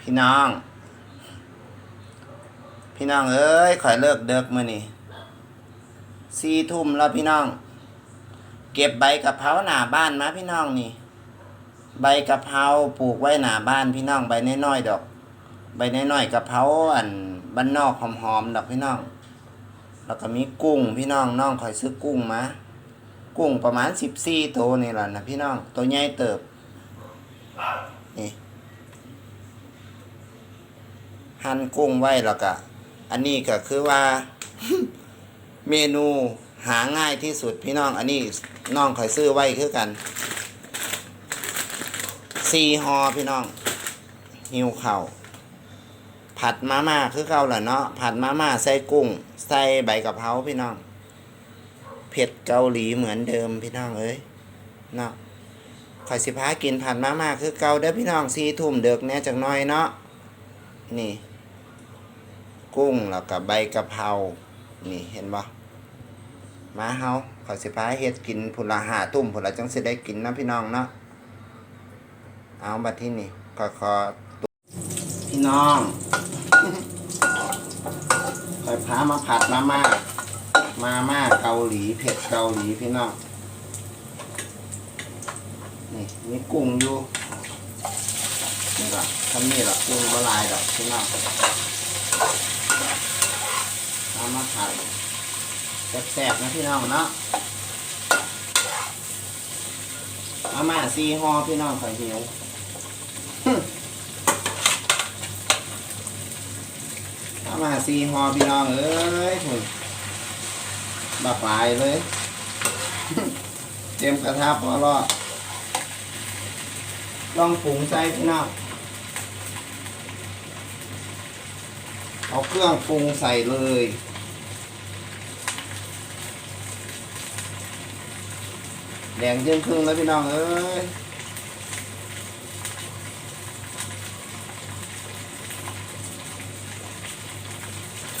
พี่น้อง พี่น้องเอ้ยข่อยเลิกเด็กมือนี้สี่ทุ่มแล้วพี่น้อง เก็บใบกะเพราหน้าบ้านมาพี่น้องนี่ ใบกะเพราปลูกไว้หน้าบ้านพี่น้องใบน้อยๆดอก ใบน้อยๆกะเพราอันบ้านนอกหอมๆดอกพี่น้อง แล้วก็มีกุ้งพี่น้องน้องข่อยซื้อกุ้งมากุ้งประมาณสิบสี่ตัวนี่แหละนะพี่น้อง ตัวใหญ่เติบนี่ หั่นกุ้งไว้แล้วก็อันนี้ก็คือว่า เมนูหาง่ายที่สุดพี่น้อง อันนี้น้องข่อยซื้อไว้คือกันซีฮอพี่น้อง หิวเข่าผัดมาม่าคือเก่าแหละเนาะผัดมาม่าใส่กุ้ง ใส่ใบกะเพราพี่น้อง เผ็ดเกาหลีเหมือนเดิมพี่น้องเอ้ยเนาะข่อยสิพากินผัดมาม่าคือเก่าเด้อพี่น้องสี่ทุ่มเด็กแน่จักน้อยเนาะนี่ กุ้งแล้วก็ใบกะเพรานี่เห็นบ่มาเฮาขอยสิพาเฮ็ดกินพุ่นละหาทุ่มพุ่นละจังสิได้กินนะพี่น้องเนาะเอาบัดที่นี่ขอขอตัวพี่น้องขอยพามาผัดมาม่ามาม่าเกาหลีเผ็ดเกาหลีพี่น้องนี่มีกุ้งอยู่นี่ละทำนี่ละกุ้งบลายดอกพี่น้อง เอามาผัดแซ่บๆนะพี่น้องเนาะมามาซีฮอพี่น้องข่อยหิวมามาซีฮอพี่น้องเอ้ยถุนบักลายเลย เตรียมกระทะพอรอดลองปรุงใส่พี่น้องเอาเครื่องปรุงใส่เลย แดงจึงครึ่งแล้วพี่น้องเอ้ย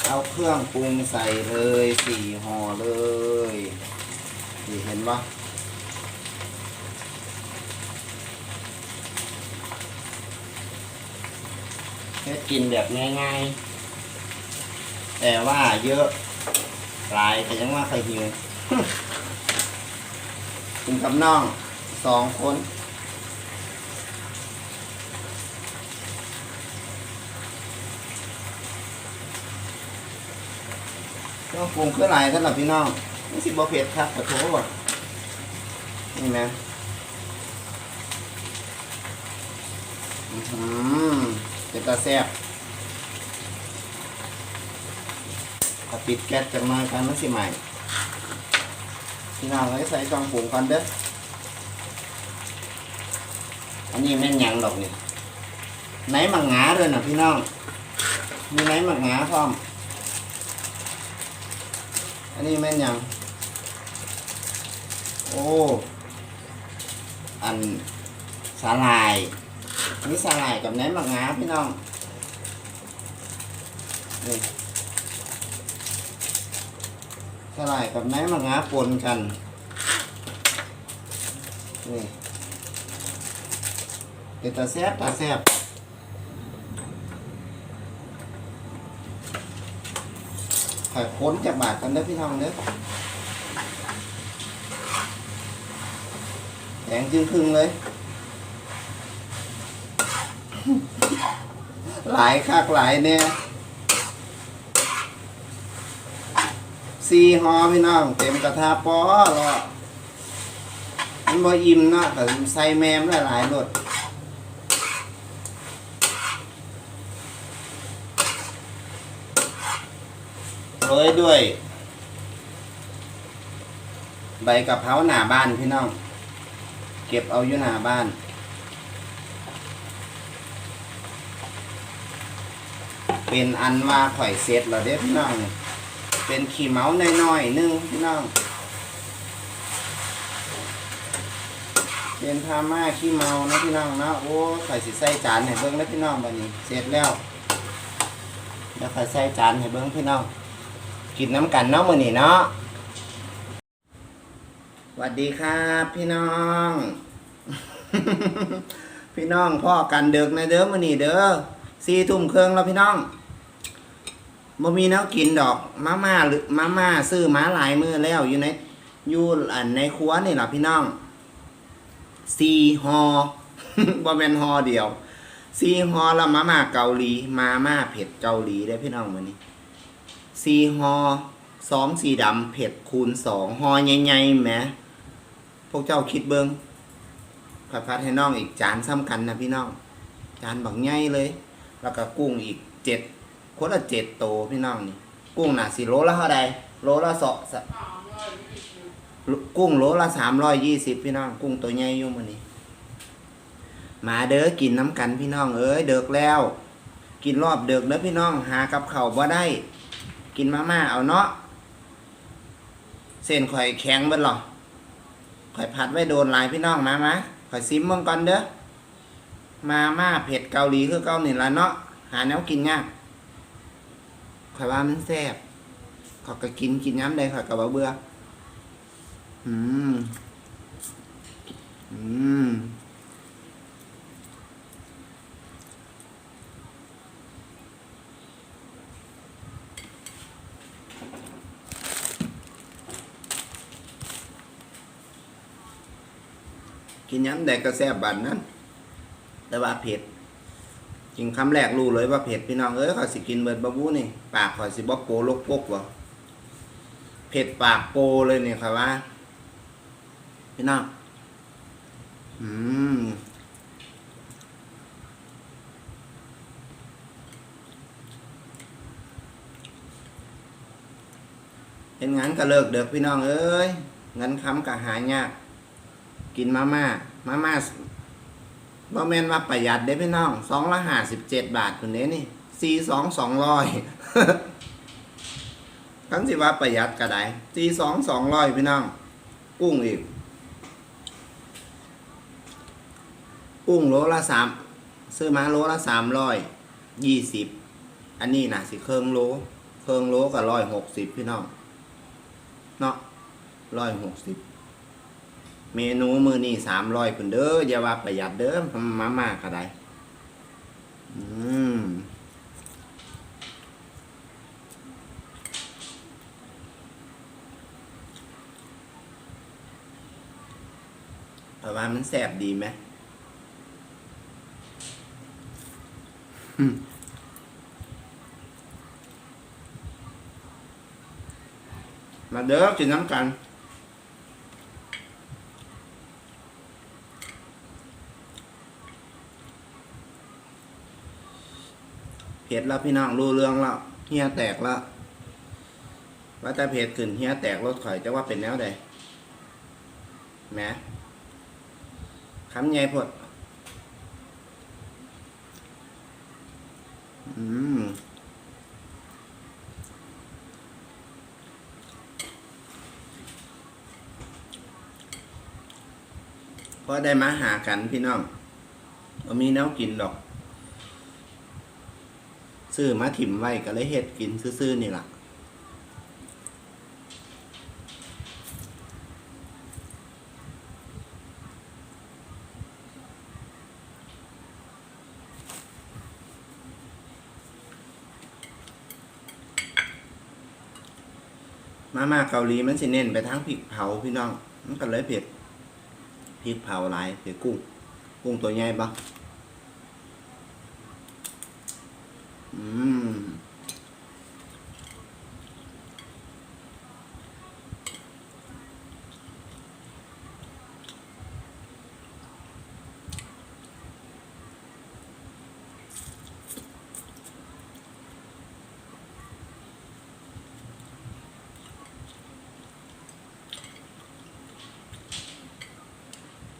เอาเครื่องปรุงใส่เลยสี่ห่อเลยนี่เห็นปะแค่กินแบบง่ายๆ แต่ว่าเยอะหลายแต่ยังว่าใครหิว กินกับน้องสองคนเครื่องปรุงเครื่อหลายสำหรับพี่น้องนี่สิบเผ็ดครับขอโทษนี่นะอื้อหือเป็นตาแซ่บปิดแก๊สจังมากันมันสิใหม่ พี่น้องเลยใส่เครื่องปรุงก่อนเด้ออันนี้แม่นยังดอกนี่ไหนมักหงาด้วยนะพี่น้อง มีไหนมักหงาพร้อม อันนี้แม่นยัง โอ้ อันสาลายนนี้สาลายกับแหนมหมักงาพี่น้องนี่ สลายกับแหนมหมักงาปนกัน นี่เป็นตาแซ่บตาแซ่บข่อยค้นจากบาทกันเด้อพี่น้องเด้อแดงจึงครึ่งเลย หลายคักหลายเนี่ย ซีฮอพี่น้อง เต็มกระทะปอรอมันบ่อิ่มเนาะแต่ใส่แมมหลายๆรสโรยด้วย ใบกะเพราหน้าบ้านพี่น้อง เก็บเอาอยู่หน้าบ้านเป็นอันว่าข่อยเสร็จแล้วเด้อพี่น้อง เป็นขี้เมาน้อยๆนึงพี่น้อง เป็นพาม่าขี้เมานะพี่น้องนะโอ้ข่อยสิใส่จานให้เบิ้งแล้วพี่น้องบัดนี้ เสร็จแล้วเดี๋ยวข่อยใส่จานให้เบิ้งพี่น้อง กินน้ำกันเนาะมื้อนี้เนาะสวัสดีครับพี่น้อง พี่น้องพ่อกันเด็กนเด้อมื้อนี้เด้อสี่ทุ่มเครื่องแล้วพี่น้อง บ่มีแนวกินดอกมาม่าหรือมาม่าซื้อมาหลายมือแล้วอยู่ในอยู่อันในครัวนี่ล่ะพี่น้องสี่ฮอบ่แม่นฮอเดียวสี่ฮอแล้วมาม่าเกาหลี มาม่าเผ็ดเกาหลีได้พี่น้องมื้อนี้สี่ฮอสองสีดำเผ็ดคูณสองฮอใหญ่ๆแหมพวกเจ้าคิดเบิ่งผัดผัดให้น้องอีกจานซ้ำกันนะพี่น้อง จานบักใหญ่เลย แล้วก็กุ้งอีกเจ็ด คนละเจ็ดโตพี่น้องนี่ กุ้งน่ะสิโลละเท่าใดโลละสองกุ้งโลละสามร้อยยี่สิบพี่น้อง กุ้งตัวใหญ่อยู่มื้อนี้มาเด้อกินน้ำกันพี่น้องเอ้ยเดิกแล้ว กินรอบเดิกเด้อพี่น้องหากับเข้าบ่ได้ กินมาม่าเอาเนาะเส้นข่อยแข็งเบิดหรอข่อยผัดไว้โดนลายพี่น้องมามาข่อยซิมเบิ่งก่อนเด้อมาม่าเผ็ดเกาหลีคือเกาหลีละเนาะหาแนวกินยาก ข่อยว่ามันแซ่บข่อยก็กินกินย้ำใดข่อยก็บ่เบื่ออืมอืมกินย้ำใดก็แซ่บบัดนั้นแต่ว่าเผ็ด กินคำแรกรู้เลยว่าเผ็ดพี่น้องเอ้ยขอยสิกินเบิดบะบูนี่ ปากขอยสิบ่โปลกปกวะเผ็ดปากโปเลยเนี่ยครับว่า พี่น้องอืมเป็นงั้นก็เลิกเด็กพี่น้องเอ้ยงั้นคำก็หายาก กินมาม่ามาม่า บ่แม่นว่าประหยัดเด้พี่น้องสองละห้าสิบเจ็ดบาทคนนี้นี่สี่สองสองร้อยทั้งสิว่าประหยัดก็ได้สี่สองสองร้อยพี่น้อง กุ้งอีก กุ้งโลละสามซื้อมาโลละสามร้อยยี่สิบอันนี้นะสิเครื่องโลเครื่องโลกับร้อยหกสิบพี่น้องเนาะร้อยหกสิบ เมนูมือนี่สามร้อยคนเด้ออย่าว่าประหยัดเด้อมาม่าก็ได้ อืมแต่ว่ามันแสบดีไหมมมาเด้อกินน้ำกัน เผ็ดแล้วพี่น้องรู้เรื่องแล้วเฮียแตกแล้วว่าแต่เผ็ดขึ้นเฮียแตกรถข่อยจะว่าเป็นแนวใดแหมคำใหญ่พดอืมพอได้มาหากันพี่น้องมีแนวกินดอก ซื้อมาถิ่มไว้ก็เลยเฮ็ดกินซื่อๆนี่ล่ะมามาเกาหลีมันสิเน้นไปทางพริกเผาพี่น้อง มันก็เลยเผ็ดพริกเผาหลายเผ็ดกุ้ง กุ้งตัวใหญ่ปะ อืม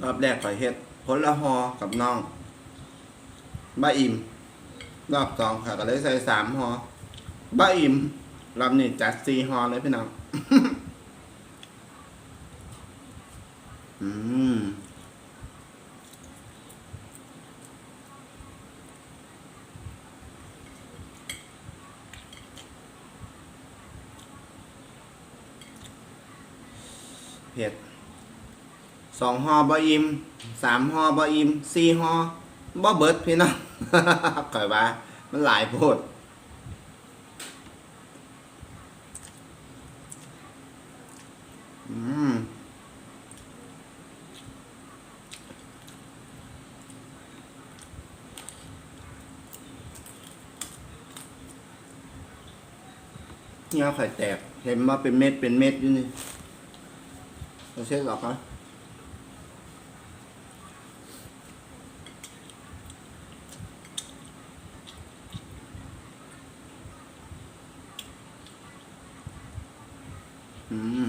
รอบแรกข่อยเฮ็ดผลละหอกับน้องบ้าอิ่ม รอบสองค่ะก็เลยใส่สามหอบ้าอิ่มรอบนี้จัดสี่หอเลยพี่น้องอืมเผ็ดสองหอบะอิมสามหอบะอิมสี่หอบ่เบิดพี่น้อง ข่อยว่า มันหลายโพดอืมเนี่ยไข่แตก เห็นว่าเป็นเม็ดเป็นเม็ดอยู่นี่เราเช็คหรอกนะอื ม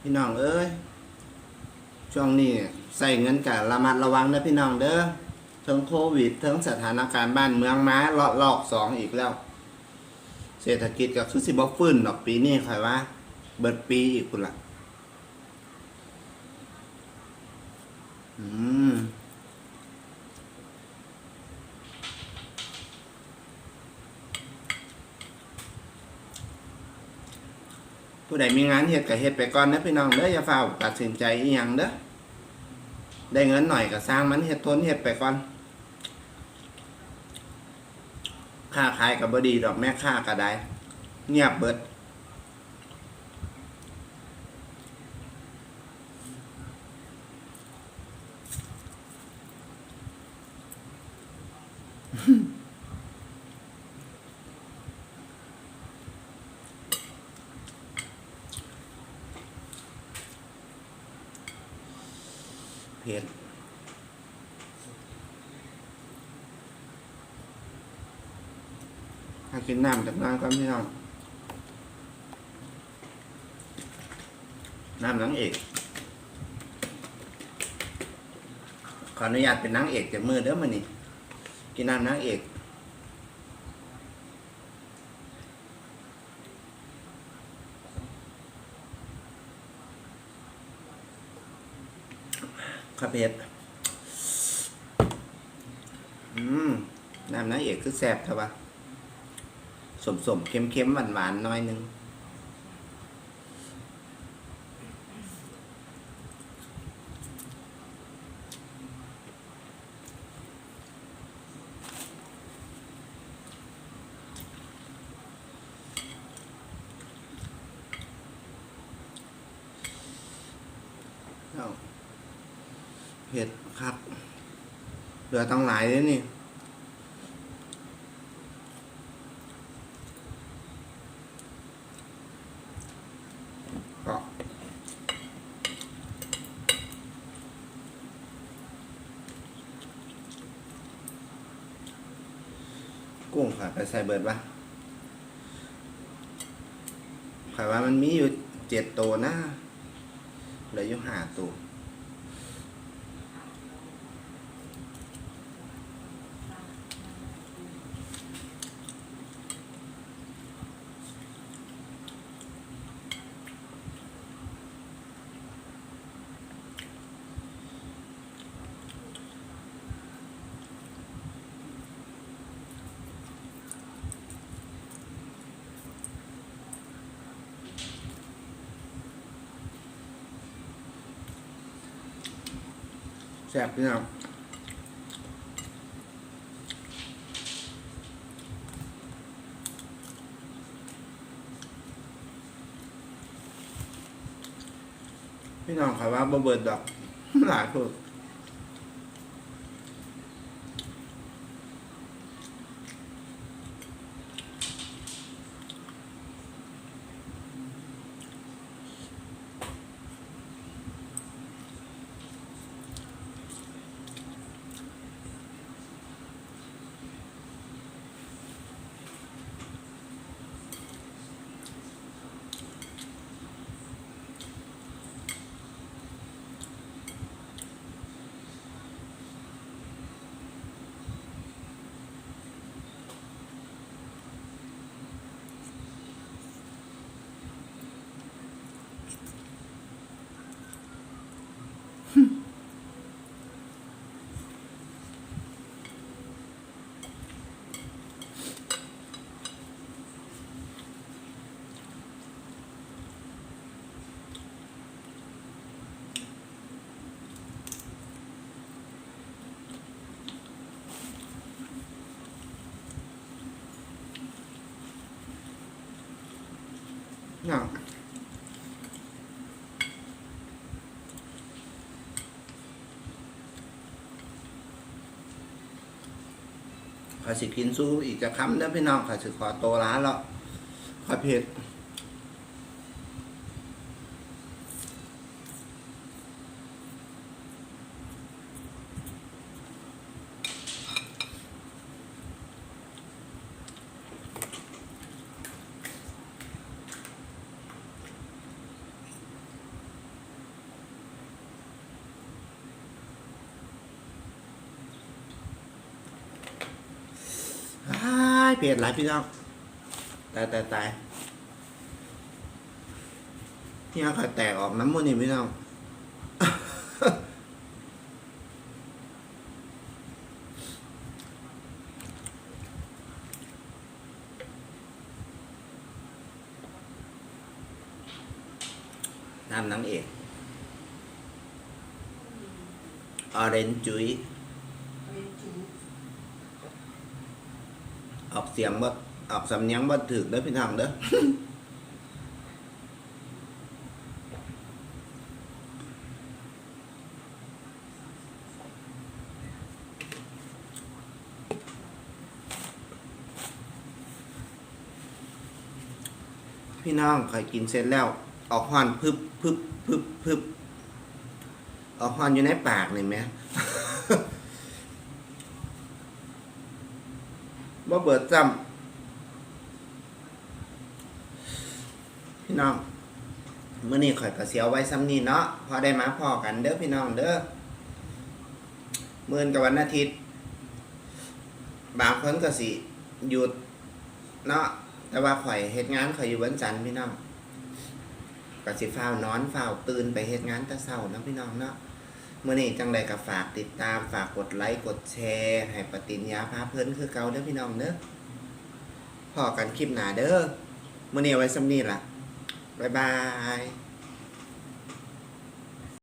พี่น้องเอ้ย ช่วงนี้ใส่เงินกับระมัดระวังนะพี่น้องเด้อทั้งโควิดทั้งสถานการณ์บ้านเมืองม้าเลาลอกสองอีกแล้ว เศรษฐกิจก็คือสิบ่ฟื้นดอกปีนี้ค่อยว่า เบิดปีอีกคุณละ อืมผู้ใดมีงานเฮ็ดก็เฮ็ดไปก่อนนะพี่น้องเด้ออย่าเฝ้าตัดสินใจอีหยังเด้อได้เงินหน่อยก็สร้างมันเฮ็ดทนเฮ็ดไปก่อนค่าขายก็บ่ดีดอกแม่ค้าก็ได้ เงียบเบิด เผ็ดถ้ากินน้ำจากน้ำก็พี่น้องน้ำนางเอก ขออนุญาตเป็นนางเอกจากมือเด้อมานี่ กินน้ำนางเอกข้าเผ็ดอืม น้ำนางเอกคือแซ่บครับวะสมๆ เค็มเค็มหวานๆ น้อยนึง เอาเผ็ด ครับเหลือต้งหลายเลยนี่ก็กุ้งค่ะไปใส่เบิดปะข่อยว่ามันมีอยู่เจ็ดตัวนะเหลืออยู่ห้าตัว แซ่บพี่น้องพี่น้องครับว่าบ่เบิดดอกหลายพูด ข้าสิกินสู้อีกจะคำเด้อพี่น้องข้าสิขอโตวร้านแล้วข้าเผ็ด อ้ายเปลี่ยนหลายพี่น้องตายตายตายเนี่ยก็แตกออกน้ำมันนี่พี่น้องน้ำนางเอกออเรนจุย ออก เสียงบ่ออกสำเนียงบ่ถึกเด้อพี่น้องเด้อ พี่น้องเคยกินเสร็จแล้ว ออกฮอนพึบพึบพึบพึบออกฮอนอยู่ในปากนี่ไหม บ่เบิดจำพี่น้องเมื่อนี้ข่อยก็เสียวไว้ซ้ำนี้เนาะพอได้มาพอกันเด้อพี่น้องเด้อมื่นกับวันอาทิตย์ บางคนก็สิหยุดเนาะแต่ว่าข่อยเฮ็ดงานข่อยอยู่วันจันทร์พี่น้องก็สิฟ้าวนอนฟ้าวตื่นไปเฮ็ดงานแต่เช้าเนาะพี่น้องเนาะ เมื่อนี้จังใดก็ฝากติดตามฝากกดไลค์กดแชร์ให้ปฏิญญาพาเพิ่นคือเก่าเด้อพี่น้องเด้อพอกันคลิปหนาเด้อเมื่อนี้ไว้สำนี้ล่ะ บ๊ายบาย